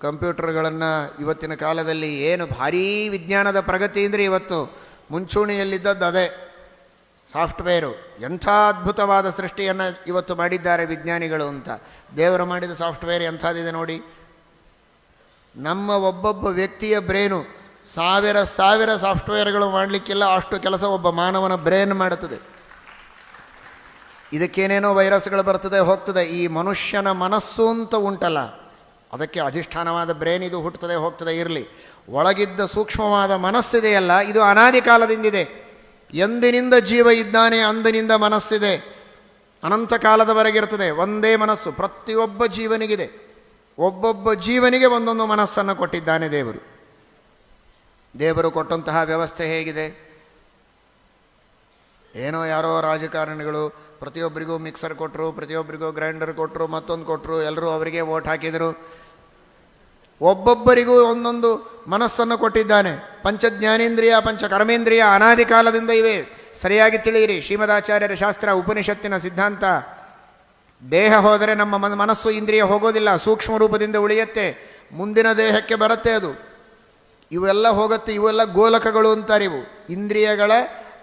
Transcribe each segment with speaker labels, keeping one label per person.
Speaker 1: ಕಂಪ್ಯೂಟರ್ಗಳನ್ನು ಇವತ್ತಿನ ಕಾಲದಲ್ಲಿ ಏನು ಭಾರೀ ವಿಜ್ಞಾನದ ಪ್ರಗತಿ ಅಂದರೆ ಇವತ್ತು ಮುಂಚೂಣಿಯಲ್ಲಿದ್ದದ್ದು ಅದೇ. ಸಾಫ್ಟ್ವೇರು, ಎಂಥ ಅದ್ಭುತವಾದ ಸೃಷ್ಟಿಯನ್ನು ಇವತ್ತು ಮಾಡಿದ್ದಾರೆ ವಿಜ್ಞಾನಿಗಳು ಅಂತ. ದೇವರು ಮಾಡಿದ ಸಾಫ್ಟ್ವೇರ್ ಎಂಥದಿದೆ ನೋಡಿ. ನಮ್ಮ ಒಬ್ಬೊಬ್ಬ ವ್ಯಕ್ತಿಯ ಬ್ರೇನು ಸಾವಿರ ಸಾವಿರ ಸಾಫ್ಟ್ವೇರ್ಗಳು ಮಾಡಲಿಕ್ಕಿಲ್ಲ, ಅಷ್ಟು ಕೆಲಸ ಒಬ್ಬ ಮಾನವನ ಬ್ರೇನ್ ಮಾಡುತ್ತದೆ. ಇದಕ್ಕೇನೇನೋ ವೈರಸ್ಗಳು ಬರ್ತದೆ, ಹೋಗ್ತದೆ. ಈ ಮನುಷ್ಯನ ಮನಸ್ಸು ಅಂತ ಉಂಟಲ್ಲ. ಅದಕ್ಕೆ ಅಧಿಷ್ಠಾನವಾದ ಬ್ರೇನ್ ಇದು ಹುಟ್ಟುತ್ತದೆ, ಹೋಗ್ತದೆ, ಇರಲಿ. ಒಳಗಿದ್ದ ಸೂಕ್ಷ್ಮವಾದ ಮನಸ್ಸಿದೆಯಲ್ಲ, ಇದು ಅನಾದಿ ಕಾಲದಿಂದಿದೆ. ಎಂದಿನಿಂದ ಜೀವ ಇದ್ದಾನೆ, ಅಂದಿನಿಂದ ಮನಸ್ಸಿದೆ. ಅನಂತ ಕಾಲದವರೆಗಿರ್ತದೆ ಒಂದೇ ಮನಸ್ಸು, ಪ್ರತಿಯೊಬ್ಬ ಜೀವನಿಗಿದೆ. ಒಬ್ಬೊಬ್ಬ ಜೀವನಿಗೆ ಒಂದೊಂದು ಮನಸ್ಸನ್ನು ಕೊಟ್ಟಿದ್ದಾನೆ ದೇವರು. ದೇವರು ಕೊಟ್ಟಂತಹ ವ್ಯವಸ್ಥೆ ಹೇಗಿದೆ? ಏನೋ ಯಾರೋ ರಾಜಕಾರಣಿಗಳು ಪ್ರತಿಯೊಬ್ಬರಿಗೂ ಮಿಕ್ಸರ್ ಕೊಟ್ಟರು ಪ್ರತಿಯೊಬ್ಬರಿಗೂ ಗ್ರೈಂಡರ್ ಕೊಟ್ಟರು ಮತ್ತೊಂದು ಕೊಟ್ಟರು ಎಲ್ಲರೂ ಅವರಿಗೆ ಓಟ್ ಹಾಕಿದರು. ಒಬ್ಬೊಬ್ಬರಿಗೂ ಒಂದೊಂದು ಮನಸ್ಸನ್ನು ಕೊಟ್ಟಿದ್ದಾನೆ. ಪಂಚಜ್ಞಾನೇಂದ್ರಿಯ ಪಂಚ ಕರ್ಮೇಂದ್ರಿಯ ಅನಾದಿ ಕಾಲದಿಂದ ಇವೆ. ಸರಿಯಾಗಿ ತಿಳಿಯಿರಿ, ಶ್ರೀಮದಾಚಾರ್ಯರ ಶಾಸ್ತ್ರ, ಉಪನಿಷತ್ತಿನ ಸಿದ್ಧಾಂತ. ದೇಹ ಹೋದರೆ ನಮ್ಮ ಮನ- ಮನಸ್ಸು ಇಂದ್ರಿಯ ಹೋಗೋದಿಲ್ಲ, ಸೂಕ್ಷ್ಮ ರೂಪದಿಂದ ಉಳಿಯುತ್ತೆ. ಮುಂದಿನ ದೇಹಕ್ಕೆ ಬರುತ್ತೆ ಅದು. ಇವೆಲ್ಲ ಹೋಗುತ್ತೆ, ಇವೆಲ್ಲ ಗೋಲಕಗಳು ಅಂತಾರೆ ಇವು. ಇಂದ್ರಿಯಗಳ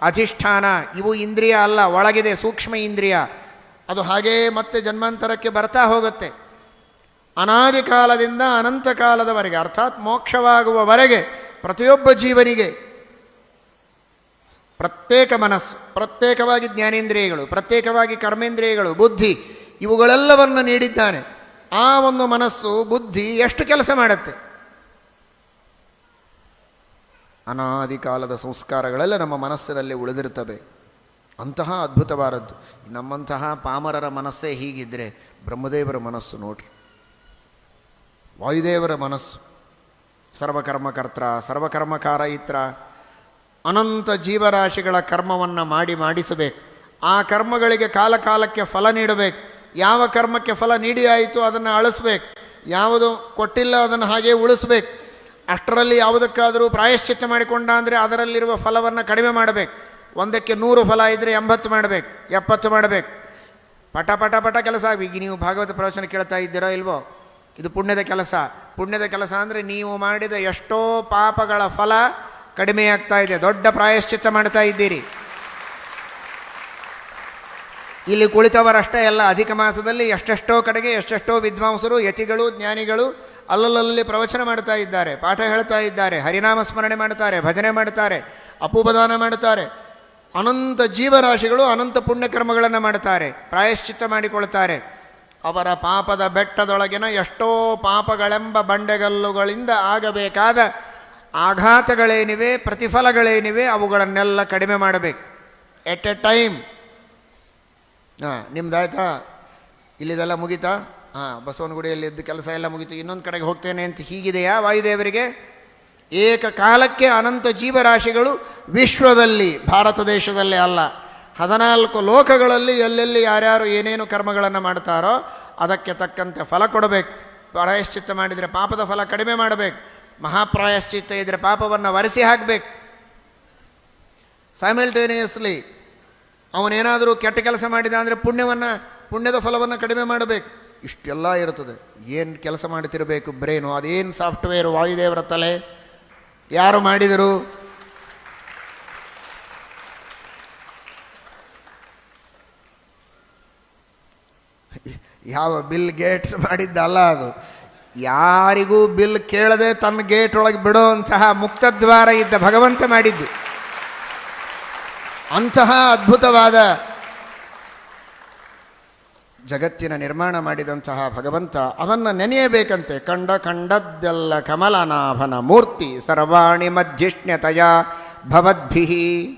Speaker 1: ಅಧಿಷ್ಠಾನ, ಇವು ಇಂದ್ರಿಯ ಅಲ್ಲ, ಒಳಗಿದೆ ಸೂಕ್ಷ್ಮ ಇಂದ್ರಿಯ. ಅದು ಹಾಗೇ ಮತ್ತೆ ಜನ್ಮಾಂತರಕ್ಕೆ ಬರ್ತಾ ಹೋಗುತ್ತೆ. ಅನಾದಿ ಕಾಲದಿಂದ ಅನಂತ ಕಾಲದವರೆಗೆ, ಅರ್ಥಾತ್ ಮೋಕ್ಷವಾಗುವವರೆಗೆ, ಪ್ರತಿಯೊಬ್ಬ ಜೀವನಿಗೆ ಪ್ರತ್ಯೇಕ ಮನಸ್ಸು, ಪ್ರತ್ಯೇಕವಾಗಿ ಜ್ಞಾನೇಂದ್ರಿಯಗಳು, ಪ್ರತ್ಯೇಕವಾಗಿ ಕರ್ಮೇಂದ್ರಿಯಗಳು, ಬುದ್ಧಿ, ಇವುಗಳೆಲ್ಲವನ್ನು ನೀಡಿದ್ದಾನೆ. ಆ ಒಂದು ಮನಸ್ಸು, ಬುದ್ಧಿ ಎಷ್ಟು ಕೆಲಸ ಮಾಡುತ್ತೆ? ಅನಾದಿ ಕಾಲದ ಸಂಸ್ಕಾರಗಳೆಲ್ಲ ನಮ್ಮ ಮನಸ್ಸಿನಲ್ಲಿ ಉಳಿದಿರ್ತವೆ ಅಂತಹ ಅದ್ಭುತವಾದದ್ದು. ನಮ್ಮಂತಹ ಪಾಮರರ ಮನಸ್ಸೇ ಹೀಗಿದ್ದರೆ ಬ್ರಹ್ಮದೇವರ ಮನಸ್ಸು ನೋಡ್ರಿ. ವಾಯುದೇವರ ಮನಸ್ಸು. ಸರ್ವಕರ್ಮಕರ್ತ್ರ ಸರ್ವಕರ್ಮಕಾರ ಇತ್ರ ಅನಂತ ಜೀವರಾಶಿಗಳ ಕರ್ಮವನ್ನು ಮಾಡಿ ಮಾಡಿಸಬೇಕು. ಆ ಕರ್ಮಗಳಿಗೆ ಕಾಲಕಾಲಕ್ಕೆ ಫಲ ನೀಡಬೇಕು. ಯಾವ ಕರ್ಮಕ್ಕೆ ಫಲ ನೀಡಿ ಆಯಿತು ಅದನ್ನು ಅಳಿಸ್ಬೇಕು. ಯಾವುದು ಕೊಟ್ಟಿಲ್ಲ ಅದನ್ನು ಹಾಗೆ ಉಳಿಸ್ಬೇಕು. ಅಷ್ಟರಲ್ಲಿ ಯಾವುದಕ್ಕಾದರೂ ಪ್ರಾಯಶ್ಚಿತ್ತ ಮಾಡಿಕೊಂಡ ಅಂದರೆ ಅದರಲ್ಲಿರುವ ಫಲವನ್ನು ಕಡಿಮೆ ಮಾಡಬೇಕು. ಒಂದಕ್ಕೆ ನೂರು ಫಲ ಇದ್ದರೆ ಎಂಬತ್ತು ಮಾಡಬೇಕು, ಎಪ್ಪತ್ತು ಮಾಡಬೇಕು. ಪಟ ಪಟ ಪಟ ಕೆಲಸ ಈಗ ನೀವು ಭಾಗವತ ಪ್ರವಚನ ಕೇಳ್ತಾ ಇದ್ದೀರೋ ಇಲ್ವೋ? ಇದು ಪುಣ್ಯದ ಕೆಲಸ. ಪುಣ್ಯದ ಕೆಲಸ ಅಂದರೆ ನೀವು ಮಾಡಿದ ಎಷ್ಟೋ ಪಾಪಗಳ ಫಲ ಕಡಿಮೆಯಾಗ್ತಾ ಇದೆ. ದೊಡ್ಡ ಪ್ರಾಯಶ್ಚಿತ್ತ ಮಾಡ್ತಾ ಇದ್ದೀರಿ. ಇಲ್ಲಿ ಕುಳಿತವರಷ್ಟೇ ಎಲ್ಲ ಅಧಿಕ ಮಾಸದಲ್ಲಿ ಎಷ್ಟೆಷ್ಟೋ ಕಡೆಗೆ ಎಷ್ಟೆಷ್ಟೋ ವಿದ್ವಾಂಸರು, ಯತಿಗಳು, ಜ್ಞಾನಿಗಳು ಅಲ್ಲಲ್ಲಿ ಪ್ರವಚನ ಮಾಡ್ತಾ ಇದ್ದಾರೆ, ಪಾಠ ಹೇಳ್ತಾ ಇದ್ದಾರೆ, ಹರಿನಾಮ ಸ್ಮರಣೆ ಮಾಡ್ತಾರೆ ಭಜನೆ ಮಾಡ್ತಾರೆ ಅಪುಪದಾನ ಮಾಡ್ತಾರೆ ಅನಂತ ಜೀವರಾಶಿಗಳು ಅನಂತ ಪುಣ್ಯಕರ್ಮಗಳನ್ನು ಮಾಡ್ತಾರೆ ಪ್ರಾಯಶ್ಚಿತ್ತ ಮಾಡಿಕೊಳ್ತಾರೆ. ಅವರ ಪಾಪದ ಬೆಟ್ಟದೊಳಗಿನ ಎಷ್ಟೋ ಪಾಪಗಳೆಂಬ ಬಂಡೆಗಲ್ಲುಗಳಿಂದ ಆಗಬೇಕಾದ ಆಘಾತಗಳೇನಿವೆ, ಪ್ರತಿಫಲಗಳೇನಿವೆ, ಅವುಗಳನ್ನೆಲ್ಲ ಕಡಿಮೆ ಮಾಡಬೇಕು. ಎಟ್ ಎ ಟೈಮ್ ಹಾಂ, ನಿಮ್ದಾಯ್ತಾ? ಇಲ್ಲಿದೆಲ್ಲ ಮುಗೀತಾ? ಹಾಂ ಬಸವನಗುಡಿಯಲ್ಲಿ ಇದ್ದ ಕೆಲಸ ಎಲ್ಲ ಮುಗಿತು. ಇನ್ನೊಂದು ಕಡೆಗೆ ಹೋಗ್ತೇನೆ ಅಂತ ಹೀಗಿದೆಯಾ ವಾಯುದೇವರಿಗೆ? ಏಕಕಾಲಕ್ಕೆ ಅನಂತ ಜೀವರಾಶಿಗಳು ವಿಶ್ವದಲ್ಲಿ, ಭಾರತ ದೇಶದಲ್ಲೇ ಅಲ್ಲ. ಹದಿನಾಲ್ಕು ಲೋಕಗಳಲ್ಲಿ ಎಲ್ಲೆಲ್ಲಿ ಯಾರ್ಯಾರು ಏನೇನು ಕರ್ಮಗಳನ್ನು ಮಾಡ್ತಾರೋ ಅದಕ್ಕೆ ತಕ್ಕಂತೆ ಫಲ ಕೊಡಬೇಕು. ಪ್ರಾಯಶ್ಚಿತ್ತ ಮಾಡಿದರೆ ಪಾಪದ ಫಲ ಕಡಿಮೆ ಮಾಡಬೇಕು. ಮಹಾಪ್ರಾಯಶ್ಚಿತ್ತ ಇದ್ದರೆ ಪಾಪವನ್ನು ವರೆಸಿ ಹಾಕಬೇಕು. ಸೈಮಲ್ಟೇನಿಯಸ್ಲಿ ಅವನೇನಾದರೂ ಕೆಟ್ಟ ಕೆಲಸ ಮಾಡಿದ ಅಂದರೆ ಪುಣ್ಯವನ್ನು, ಪುಣ್ಯದ ಫಲವನ್ನು ಕಡಿಮೆ ಮಾಡಬೇಕು. ಇಷ್ಟೆಲ್ಲ ಇರುತ್ತದೆ. ಏನು ಕೆಲಸ ಮಾಡ್ತಿರಬೇಕು ಬ್ರೈನು. ಅದೇನು ಸಾಫ್ಟ್ವೇರು? ವಾಯುದೇವರ ತಲೆ. ಯಾರು ಮಾಡಿದರು? ಯಾವ ಬಿಲ್ ಗೇಟ್ಸ್ ಮಾಡಿದ್ದಲ್ಲ ಅದು. ಯಾರಿಗೂ ಬಿಲ್ ಕೇಳದೆ ತನ್ನ ಗೇಟ್ ಒಳಗೆ ಬಿಡೋಂತಹ ಮುಕ್ತದ್ವಾರ ಇದ್ದ ಭಗವಂತ ಮಾಡಿದ್ದು. ಅಂತಹ ಅದ್ಭುತವಾದ ಜಗತ್ತಿನ ನಿರ್ಮಾಣ ಮಾಡಿದಂತಹ ಭಗವಂತ ಅದನ್ನು ನೆನೆಯಬೇಕಂತೆ. ಕಂಡ ಕಂಡದ್ದೆಲ್ಲ ಕಮಲನಾಭನ ಮೂರ್ತಿ, ಸರ್ವಾಣಿ ಮಧ್ಯಷ್ಣ್ಯತಯ ಭವದ್ಭಿ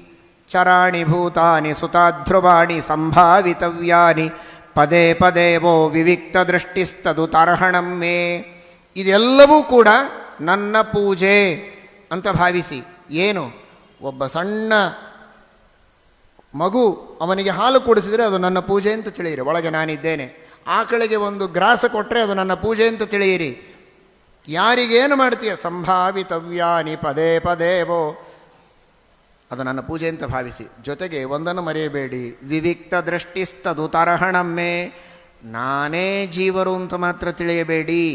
Speaker 1: ಚರಾಣಿ ಭೂತಾನಿ ಸುತಾಧ್ರುವಾಣಿ ಸಂಭಾವಿತವ್ಯಾನಿ, ಪದೇ ಪದೇ ವೋ ವಿವಿಕ್ತ ದೃಷ್ಟಿಸ್ತದು ಮೇ. ಇದೆಲ್ಲವೂ ಕೂಡ ನನ್ನ ಪೂಜೆ ಅಂತ ಭಾವಿಸಿ. ಏನು? ಒಬ್ಬ ಸಣ್ಣ ಮಗು ಅವನಿಗೆ ಹಾಲು ಕುಡಿಸಿದರೆ ಅದು ನನ್ನ ಪೂಜೆ ಅಂತ ತಿಳಿಯಿರಿ, ಒಳಗೆ ನಾನಿದ್ದೇನೆ. ಆಕಳಿಗೆ ಒಂದು ಗ್ರಾಸ ಕೊಟ್ಟರೆ ಅದು ನನ್ನ ಪೂಜೆ ಅಂತ ತಿಳಿಯಿರಿ. ಯಾರಿಗೇನು ಮಾಡ್ತೀಯ? ಸಂಭಾವಿತವ್ಯಾನಿ ಪದೇ ಪದೇವೋ ಅದು ನನ್ನ ಪೂಜೆ ಅಂತ ಭಾವಿಸಿ. ಜೊತೆಗೆ ಒಂದನ್ನು ಮರೆಯಬೇಡಿ. ವಿವಿಕ್ತ ದೃಷ್ಟಿಸ್ತದು ತರಹಣಮ್ಮೆ ನಾನೇ ಜೀವರು ಅಂತ ಮಾತ್ರ ತಿಳಿಯಬೇಡಿ.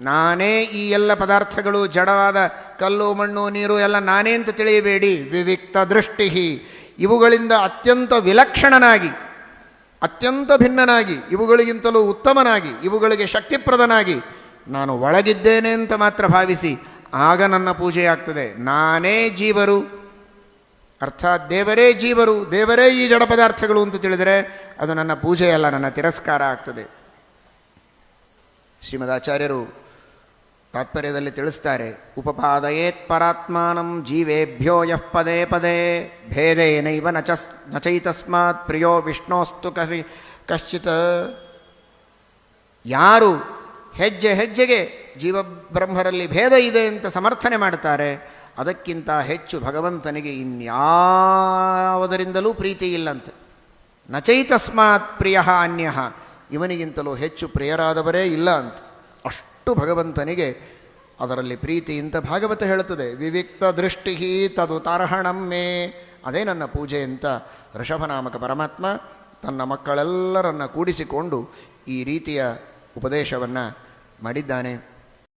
Speaker 1: ನಾನೇ ಈ ಎಲ್ಲ ಪದಾರ್ಥಗಳು, ಜಡವಾದ ಕಲ್ಲು, ಮಣ್ಣು, ನೀರು ಎಲ್ಲ ನಾನೇ ಅಂತ ತಿಳಿಯಬೇಡಿ. ವಿವಿಕ್ತ ದೃಷ್ಟಿ ಇವುಗಳಿಂದ ಅತ್ಯಂತ ವಿಲಕ್ಷಣನಾಗಿ, ಅತ್ಯಂತ ಭಿನ್ನನಾಗಿ, ಇವುಗಳಿಗಿಂತಲೂ ಉತ್ತಮನಾಗಿ, ಇವುಗಳಿಗೆ ಶಕ್ತಿಪ್ರದನಾಗಿ ನಾನು ಒಳಗಿದ್ದೇನೆ ಅಂತ ಮಾತ್ರ ಭಾವಿಸಿ ಆಗ ನನ್ನ ಪೂಜೆಯಾಗ್ತದೆ ನಾನೇ ಜೀವರು. ಅರ್ಥಾತ್ ದೇವರೇ ಜೀವರು. ದೇವರೇ ಈ ಜಡ ಪದಾರ್ಥಗಳು ಅಂತ ತಿಳಿದರೆ ಅದು ನನ್ನ ಪೂಜೆಯಲ್ಲ, ನನ್ನ ತಿರಸ್ಕಾರ ಆಗ್ತದೆ. ಶ್ರೀಮದಾಚಾರ್ಯರು ತಾತ್ಪರ್ಯದಲ್ಲಿ ತಿಳಿಸ್ತಾರೆ. ಉಪಪಾದಯೇತ್ ಪರಾತ್ಮಾನಂ ಜೀವೇಭ್ಯೋ ಯಃ ಪದೇ ಪದೇ ಭೇದೇನೈವ ನಚಸ್ ನಚೈತಸ್ಮಾತ್ ಪ್ರಿಯೋ ವಿಷ್ಣೋಸ್ತು ಕಹಿ ಕಶ್ಚಿತ್. ಯಾರು ಹೆಜ್ಜೆ ಹೆಜ್ಜೆಗೆ ಜೀವಬ್ರಹ್ಮರಲ್ಲಿ ಭೇದ ಇದೆ ಅಂತ ಸಮರ್ಥನೆ ಮಾಡ್ತಾರೆ ಅದಕ್ಕಿಂತ ಹೆಚ್ಚು ಭಗವಂತನಿಗೆ ಇನ್ಯಾವುದರಿಂದಲೂ ಪ್ರೀತಿ ಇಲ್ಲಂತೆ. ನಚೈತಸ್ಮಾತ್ ಪ್ರಿಯ ಅನ್ಯ, ಇವನಿಗಿಂತಲೂ ಹೆಚ್ಚು ಪ್ರಿಯರಾದವರೇ ಇಲ್ಲ ಅಂತ. ಅಷ್ಟು ಭಗವಂತನಿಗೆ ಅದರಲ್ಲಿ ಪ್ರೀತಿ ಅಂತ ಭಾಗವತ ಹೇಳುತ್ತದೆ. ವಿವಿಕ್ತ ದೃಷ್ಟಿ ತದು ತಾರಹಣಮ್ಮೆ ಅದೇ ನನ್ನ ಪೂಜೆ ಅಂತ ಋಷಭನಾಮಕ ಪರಮಾತ್ಮ ತನ್ನ ಮಕ್ಕಳೆಲ್ಲರನ್ನು ಕೂಡಿಸಿಕೊಂಡು ಈ ರೀತಿಯ ಉಪದೇಶವನ್ನು ಮಾಡಿದ್ದಾನೆ.